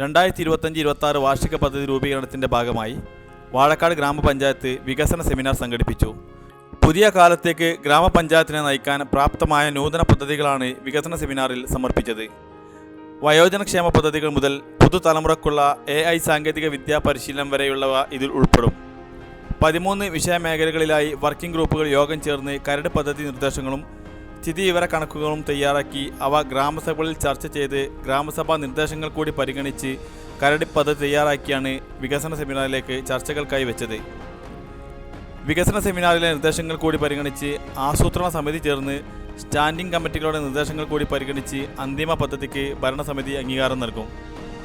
രണ്ടായിരത്തി ഇരുപത്തഞ്ച് ഇരുപത്തി ആറ് വാർഷിക പദ്ധതി രൂപീകരണത്തിന്റെ ഭാഗമായി വാഴക്കാട് ഗ്രാമപഞ്ചായത്ത് വികസന സെമിനാർ സംഘടിപ്പിച്ചു. പുതിയ കാലത്തേക്ക് ഗ്രാമപഞ്ചായത്തിനെ നയിക്കാൻ പ്രാപ്തമായ നൂതന പദ്ധതികളാണ് വികസന സെമിനാറിൽ സമർപ്പിച്ചത്. വയോജനക്ഷേമ പദ്ധതികൾ മുതൽ പുതുതലമുറക്കുള്ള എ ഐ സാങ്കേതിക വിദ്യാ പരിശീലനം വരെയുള്ളവ ഇതിൽ ഉൾപ്പെടും. പതിമൂന്ന് വിഷയമേഖലകളിലായി വർക്കിംഗ് ഗ്രൂപ്പുകൾ യോഗം ചേർന്ന് കരട് പദ്ധതി നിർദ്ദേശങ്ങളും സ്ഥിതിവിവര കണക്കുകളും തയ്യാറാക്കി അവ ഗ്രാമസഭകളിൽ ചർച്ച ചെയ്ത് ഗ്രാമസഭാ നിർദ്ദേശങ്ങൾ കൂടി പരിഗണിച്ച് കരടി പദ്ധതി തയ്യാറാക്കിയാണ് വികസന സെമിനാറിലേക്ക് ചർച്ചകൾക്കായി വെച്ചത്. വികസന സെമിനാറിലെ നിർദ്ദേശങ്ങൾ കൂടി പരിഗണിച്ച് ആസൂത്രണ സമിതി ചേർന്ന് സ്റ്റാൻഡിംഗ് കമ്മിറ്റികളുടെ നിർദ്ദേശങ്ങൾ കൂടി പരിഗണിച്ച് അന്തിമ പദ്ധതിക്ക് ഭരണസമിതി അംഗീകാരം നൽകും.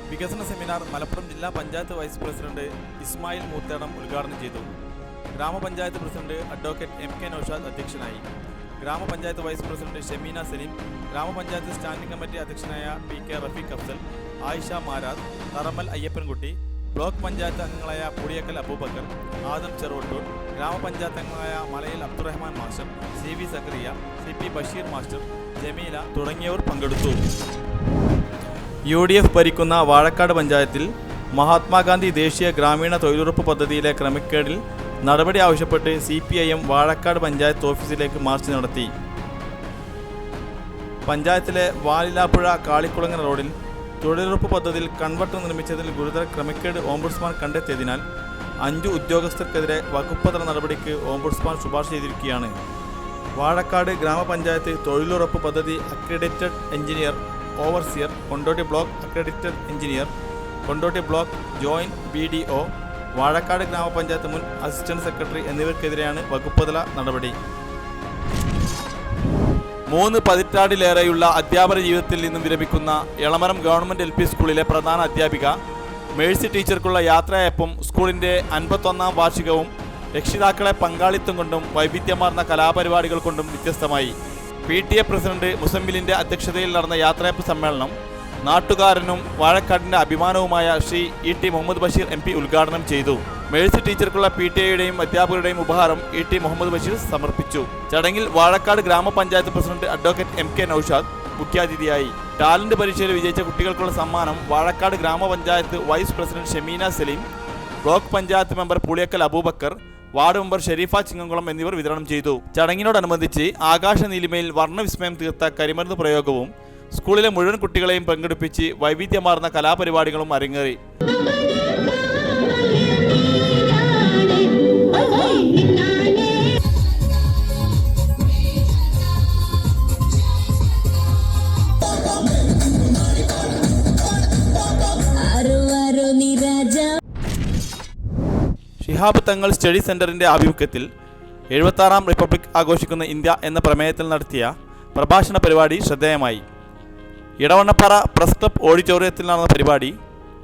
വികസന സെമിനാർ മലപ്പുറം ജില്ലാ പഞ്ചായത്ത് വൈസ് പ്രസിഡന്റ് ഇസ്മായിൽ മൂത്തേടം ഉദ്ഘാടനം ചെയ്തു. Grama panchayat president advocate M K Naushad അധ്യക്ഷനായി. Grama panchayat vice president Shemeena Saleem grama panchayat standing committee അധ്യക്ഷനായ P K Rafeeq Afsal Ayisha Marad Tharamal Ayyappankutty block panchayat അംഗങ്ങളായ പുളിയക്കൽ അബൂബക്കർ ആദം ചെറുവട്ടൂർ ഗ്രാമപഞ്ചായത്ത് അംഗങ്ങളായ Malayil Abdurahman master C V Zakariya C P Basheer master Jameela തുടങ്ങിയവർ പങ്കെടുത്തു. U D F ഭരിക്കുന്ന വാഴക്കാട് പഞ്ചായത്തിൽ മഹാത്മാഗാന്ധി ദേശീയ ഗ്രാമീണ തൊഴിലുറപ്പ് പദ്ധതിയിലെ ക്രമക്കേടിൽ നടപടി ആവശ്യപ്പെട്ട് C P I M Vazhakkad panchayat ഓഫീസിലേക്ക് മാർച്ച് നടത്തി. പഞ്ചായത്തിലെ വാലിലാപ്പുഴ കാളിക്കുളങ്ങര റോഡിൽ തൊഴിലുറപ്പ് പദ്ധതിയിൽ കൺവെർട്ടർ നിർമ്മിച്ചതിൽ ഗുരുതര ക്രമക്കേട് ഓംബുഡ്സ്മാൻ കണ്ടെത്തിയതിനാൽ അഞ്ചു ഉദ്യോഗസ്ഥർക്കെതിരെ വകുപ്പതല നടപടിക്ക് ഓംബുഡ്സ്മാൻ ശുപാർശ ചെയ്തിരിക്കുകയാണ്. വാഴക്കാട് ഗ്രാമപഞ്ചായത്ത് തൊഴിലുറപ്പ് പദ്ധതി accredited engineer overseer Kondotty block accredited engineer Kondotty block joint B D O Vazhakkad grama panchayat മുൻ അസിസ്റ്റന്റ് സെക്രട്ടറി എന്നിവർക്കെതിരെയാണ് വകുപ്പുതല നടപടി. മൂന്ന് പതിറ്റാണ്ടിലേറെയുള്ള അധ്യാപന ജീവിതത്തിൽ നിന്നും വിരമിക്കുന്ന എളമരം ഗവൺമെന്റ് എൽ സ്കൂളിലെ പ്രധാന അധ്യാപിക മേഴ്സി ടീച്ചർക്കുള്ള യാത്രയപ്പം സ്കൂളിന്റെ അൻപത്തൊന്നാം വാർഷികവും രക്ഷിതാക്കളെ പങ്കാളിത്തം കൊണ്ടും വൈവിധ്യമാർന്ന കലാപരിപാടികൾ കൊണ്ടും വ്യത്യസ്തമായി. പി ടി എ പ്രസിഡന്റ് മുസമ്മിലിന്റെ അധ്യക്ഷതയിൽ നടന്ന യാത്രയപ്പ് സമ്മേളനം നാട്ടുകാരനും വാഴക്കാടിന്റെ അഭിമാനവുമായ Shri E T Muhammad Basheer M P ഉദ്ഘാടനം ചെയ്തു. മേഴ്സി ടീച്ചർക്കുള്ള പി ടി എയുടെയും അധ്യാപകരുടെയും ഉപഹാരം ഇ ടി മുഹമ്മദ് ബഷീർ സമർപ്പിച്ചു. ചടങ്ങിൽ Vazhakkad grama panchayat president advocate M K Naushad മുഖ്യാതിഥിയായി. ടാലന്റ് പരീക്ഷയിൽ വിജയിച്ച കുട്ടികൾക്കുള്ള സമ്മാനം Vazhakkad grama panchayat vice president Shemeena Saleem block panchayat member Puliyakkal Aboobacker ward member Shareefa Chingamkulam എന്നിവർ വിതരണം ചെയ്തു. ചടങ്ങിനോടനുബന്ധിച്ച് ആകാശ നീലിമയിൽ വർണവിസ്മയം തീർത്ത കരിമരുന്ന് പ്രയോഗവും സ്കൂളിലെ മുഴുവൻ കുട്ടികളെയും പങ്കെടുപ്പിച്ച് വൈവിധ്യമാർന്ന കലാപരിപാടികളും അരങ്ങേറി. ഷിഹാബ് തങ്ങൾ സ്റ്റഡി സെന്ററിന്റെ ആഭിമുഖ്യത്തിൽ എഴുപത്താറാം റിപ്പബ്ലിക് ആഘോഷിക്കുന്ന ഇന്ത്യ എന്ന പ്രമേയത്തിൽ നടത്തിയ പ്രഭാഷണ പരിപാടി ശ്രദ്ധേയമായി. ഇടവണ്ണപ്പാറ പ്രസ് ക്ലബ് ഓഡിറ്റോറിയത്തിൽ നടന്ന പരിപാടി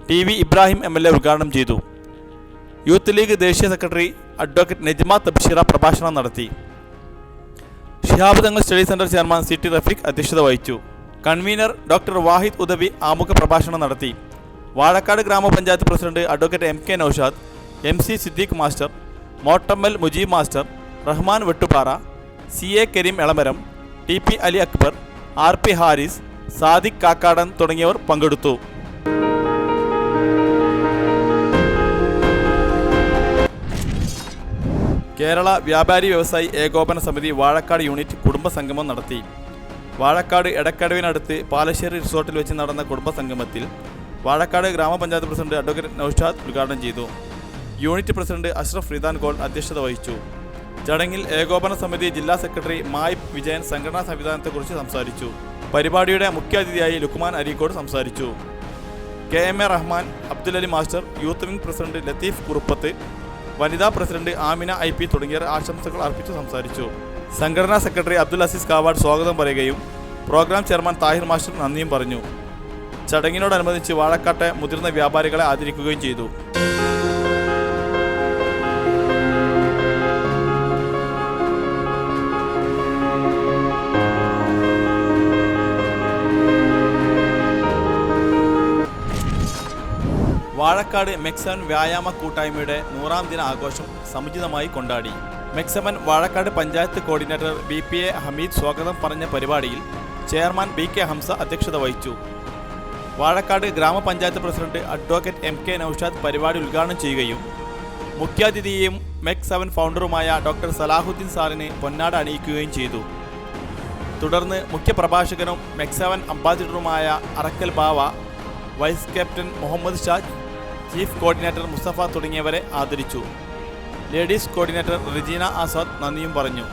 T V Ibrahim M L A ഉദ്ഘാടനം ചെയ്തു. യൂത്ത് ലീഗ് ദേശീയ സെക്രട്ടറി അഡ്വക്കേറ്റ് നെജ്മ തബ്ഷിറ പ്രഭാഷണം നടത്തി. Shihab Thangal study centre chairman C T Rafeeq അധ്യക്ഷത വഹിച്ചു. കൺവീനർ ഡോക്ടർ വാഹിദ് ഉദവി ആമുഖ പ്രഭാഷണം നടത്തി. Vazhakkad grama panchayat president advocate M K Naushad M C Siddique master Mottammal Mujeeb master Rahman Vettupara C A Kareem Elamaram T P Ali Akbar R P Haris Sadiq Kakkadan തുടങ്ങിയവർ പങ്കെടുത്തു. കേരള വ്യാപാരി വ്യവസായി ഏകോപന സമിതി Vazhakkad unit കുടുംബസംഗമം നടത്തി. വാഴക്കാട് എടക്കടവിനടുത്ത് പാലശ്ശേരി റിസോർട്ടിൽ വെച്ച് നടന്ന കുടുംബസംഗമത്തിൽ വാഴക്കാട് ഗ്രാമപഞ്ചായത്ത് പ്രസിഡന്റ് അഡ്വക്കേറ്റ് നൌഷാദ് ഉദ്ഘാടനം ചെയ്തു. Unit president Ashraf Ridan goal അധ്യക്ഷത വഹിച്ചു. ചടങ്ങിൽ ഏകോപന സമിതി ജില്ലാ സെക്രട്ടറി മായ് വിജയൻ സംഘടനാ സംവിധാനത്തെക്കുറിച്ച് സംസാരിച്ചു. പരിപാടിയുടെ മുഖ്യാതിഥിയായി ലുക്മാൻ അരീക്കോട് സംസാരിച്ചു. K M A Rahman Abdulali master youth wing president Latheef Kuruppath വനിതാ പ്രസിഡന്റ് ആമിന ഐ പി തുടങ്ങിയവർ ആശംസകൾ അർപ്പിച്ചു സംസാരിച്ചു. സംഘടനാ സെക്രട്ടറി അബ്ദുൽ അസീസ് കാവാഡ് സ്വാഗതം പറയുകയും പ്രോഗ്രാം ചെയർമാൻ താഹിർ മാസ്റ്റർ നന്ദിയും പറഞ്ഞു. ചടങ്ങിനോടനുബന്ധിച്ച് വാഴക്കാട്ടെ മുതിർന്ന വ്യാപാരികളെ ആദരിക്കുകയും ചെയ്തു. വാഴക്കാട് മെക്സവൻ വ്യായാമ കൂട്ടായ്മയുടെ നൂറാം ദിന ആഘോഷം സമുചിതമായി കൊണ്ടാടി. മെക്സമൻ Vazhakkad panchayat coordinator B P A Hameed സ്വാഗതം പറഞ്ഞ പരിപാടിയിൽ ചെയർമാൻ ബി കെ ഹംസ അധ്യക്ഷത വഹിച്ചു. Vazhakkad grama panchayat president advocate M K Naushad പരിപാടി ഉദ്ഘാടനം ചെയ്യുകയും മുഖ്യാതിഥിയെയും മെക് സെവൻ ഫൗണ്ടറുമായ ഡോക്ടർ സലാഹുദ്ദീൻ സാറിന് പൊന്നാട അണിയിക്കുകയും ചെയ്തു. തുടർന്ന് മുഖ്യപ്രഭാഷകനും MEC seven അംബാസിഡറുമായ Arakkal Bava vice captain Muhammad Shaj chief coordinator Mustafa തുടങ്ങിയവരെ ആദരിച്ചു. ലേഡീസ് കോർഡിനേറ്റർ റിജീന ആസാദ് നന്ദിയും പറഞ്ഞു.